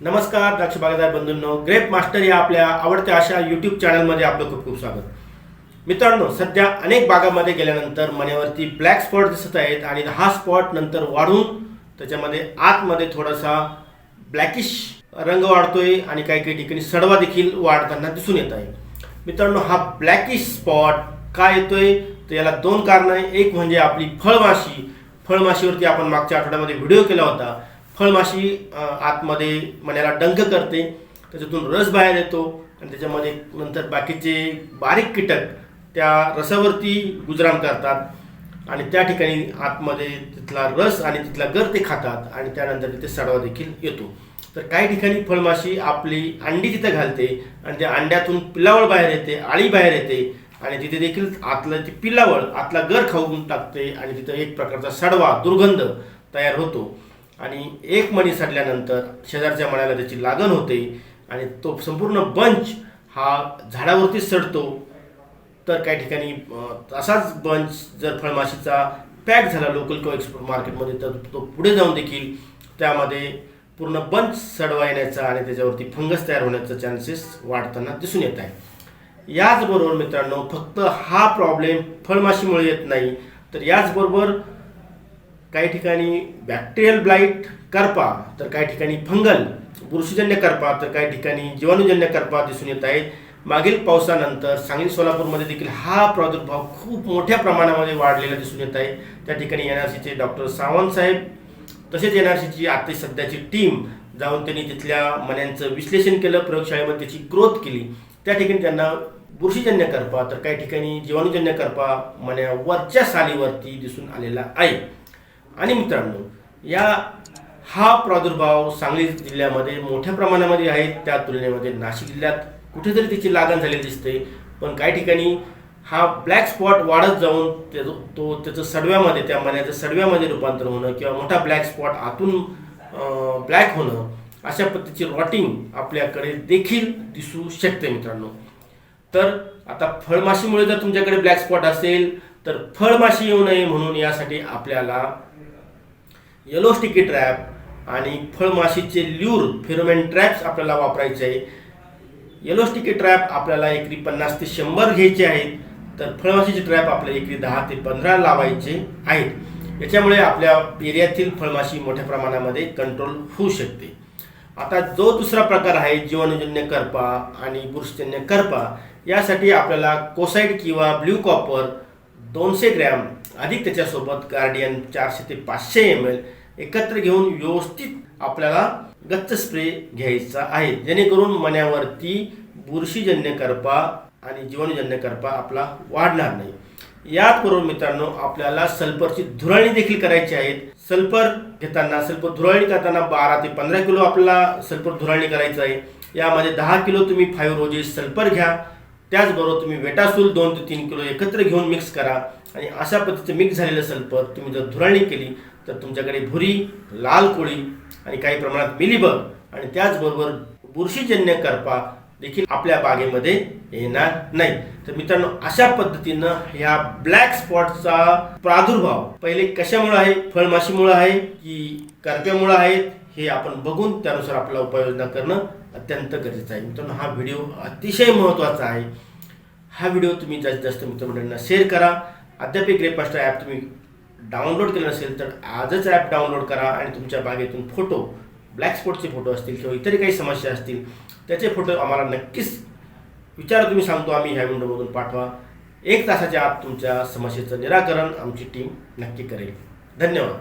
नमस्कार द्राक्ष बागायतदार बंधूंनो. ग्रेप मास्टर या आपल्या आवडत्या अशा यूट्यूब चॅनलमध्ये आपलं खूप खूप स्वागत. मित्रांनो सध्या अनेक बागामध्ये गेल्यानंतर मण्यावरती ब्लॅक स्पॉट दिसत आहेत आणि हा स्पॉट नंतर वाढून त्याच्यामध्ये आतमध्ये थोडासा ब्लॅकिश रंग वाढतोय आणि काही काही ठिकाणी सडवा देखील वाढताना दिसून येत आहे. मित्रांनो हा ब्लॅकिश स्पॉट का येतोय? तर याला दोन कारणं आहे एक म्हणजे आपली फळमाशी. फळमाशीवरती आपण मागच्या आठवड्यामध्ये व्हिडिओ केला होता. फळमाशी आतमध्ये मण्याला डंक करते. त्याच्यातून रस बाहेर येतो आणि त्याच्यामध्ये नंतर बाकीचे बारीक कीटक त्या रसावरती गुजराम करतात. आणि त्या ठिकाणी आतमध्ये तिथला रस आणि तिथला गर ते खातात आणि त्यानंतर तिथे सडवा देखील येतो. तर काही ठिकाणी फळमाशी आपली अंडी तिथे घालते आणि त्या अंड्यातून पिलावळ बाहेर येते आळी बाहेर येते आणि तिथे देखील आतलं ती पिलावळ आतला गर खाऊन टाकते आणि तिथं एक प्रकारचा सडवा दुर्गंध तयार होतो. आणि एक मणी सडल्यानंतर शेजारच्या मण्याला त्याची लागण होते आणि तो संपूर्ण बंच हा झाडावरती सडतो. तर काही ठिकाणी असाच बंच जर फळमाशीचा पॅक झाला लोकल किंवा एक्सपोर्ट मार्केटमध्ये तर तो पुढे जाऊन देखील त्यामध्ये पूर्ण बंच सडवा येण्याचा आणि त्याच्यावरती फंगस तयार होण्याचा चान्सेस वाढताना दिसून येत आहे याचबरोबर मित्रांनो फक्त हा प्रॉब्लेम फळमाशीमुळे येत नाही. तर याचबरोबर काही ठिकाणी बॅक्टेरियल ब्लाईट करपा तर काही ठिकाणी फंगल बुरशीजन्य करपा तर काही ठिकाणी जीवाणूजन्य करपा दिसून येत आहेत. मागील पावसानंतर सांगली सोलापूरमध्ये देखील हा प्रादुर्भाव खूप मोठ्या प्रमाणामध्ये वाढलेला दिसून येत आहे. त्या ठिकाणी एन आर सीचे डॉक्टर सावंत साहेब तसेच एन आर सीची आता सध्याची टीम जाऊन त्यांनी तिथल्या मण्यांचं विश्लेषण केलं प्रयोगशाळेमध्ये त्याची ग्रोथ केली. त्या ठिकाणी त्यांना बुरशीजन्य करपा तर काही ठिकाणी जीवाणूजन्य करपा मण्या वरच्या सालीवरती दिसून आलेला आहे. आणि मित्रांनो या हा प्रादुर्भाव सांगली जिल्ह्यामध्ये मोठ्या प्रमाणामध्ये आहे. त्या तुलनेमध्ये नाशिक जिल्ह्यात कुठेतरी त्याची लागण झालेली दिसते. पण काही ठिकाणी हा ब्लॅक स्पॉट वाढत जाऊन त्याचं तो त्याचं सडव्यामध्ये त्या मण्याचं सडव्यामध्ये रूपांतर होणं किंवा मोठा ब्लॅक स्पॉट आतून ब्लॅक होणं अशा पद्धतीची रॉटिंग आपल्याकडे देखील दिसू शकते मित्रांनो. तर आता फळमाशीमुळे जर तुमच्याकडे ब्लॅक स्पॉट असेल तर फळमाशी येऊ नये म्हणून यासाठी आपल्याला येलो स्टिकी ट्रॅप आणि फळमाशीचे ल्यूर फेरोमेन ट्रॅप्स आपल्याला वापरायचे आहे. येलो स्टिकी ट्रॅप आपल्याला एकरी पन्नास ते शंभर घ्यायचे आहेत. तर फळमाशीचे ट्रॅप आपल्याला एकरी दहा ते पंधरा लावायचे आहेत. याच्यामुळे आपल्या एरियातील फळमाशी मोठ्या प्रमाणामध्ये कंट्रोल होऊ शकते. आता जो दुसरा प्रकार आहे जीवाणूजन्य करपा आणि बुरशजन्य करपा यासाठी आपल्याला कोसाईड किंवा ब्ल्यू कॉपर दोनशे ग्रॅम अधिक त्याच्यासोबत गार्डियन चारशे ते पाचशे एम एल एकत्र घेऊन व्यवस्थित आपल्याला गच्च स्प्रे घ्यायचा आहे. जेणेकरून मण्यावरती बुरशीजन्य करपा आणि जीवनजन्य करपा आपला वाढणार नाही. याच बरोबर मित्रांनो आपल्याला सल्फरची धुराळणी देखील करायची आहे. सल्फर घेताना सल्फर धुराळणी करताना बारा ते पंधरा किलो आपल्याला सल्फर धुराळणी करायचं आहे. यामध्ये दहा किलो तुम्ही फायव्ह रोजेस सल्फर घ्या. त्याचबरोबर तुम्ही वेटासूल दोन ते तीन किलो एकत्र घेऊन मिक्स करा. आणि अशा पद्धतीचं मिक्स झालेलं सल्फर तुम्ही जर धुराणी केली तर तुमच्याकडे भुरी लाल कोळी आणि काही प्रमाणात मिलीबग आणि त्याचबरोबर बुरशीजन्य करपा देखील आपल्या बागेमध्ये येणार नाही. तर मित्रांनो अशा पद्धतीनं ह्या ब्लॅक स्पॉटचा प्रादुर्भाव पहिले कशामुळे आहे? फळमाशीमुळे आहे की करप्यामुळे आहे? हे आपण बघून त्यानुसार आपल्याला उपाययोजना करणं अत्यंत गरजेचं आहे. मित्रांनो हा व्हिडिओ अतिशय महत्त्वाचा आहे. हा व्हिडिओ तुम्ही जास्तीत जास्त मित्रमंडळींना शेअर करा. अद्याप ग्रेप ॲप तुम्ही डाउनलोड केलं नसेल तर आजच ॲप डाउनलोड करा आणि तुमच्या बागेतून फोटो ब्लॅक स्पॉटचे फोटो असतील किंवा इतर काही समस्या असतील त्याचे फोटो आम्हाला नक्कीच विचार तुम्ही सांगतो आम्ही ह्या विंडोमधून पाठवा. एक तासाच्या आत तुमच्या समस्येचं निराकरण आमची टीम नक्की करेल. धन्यवाद.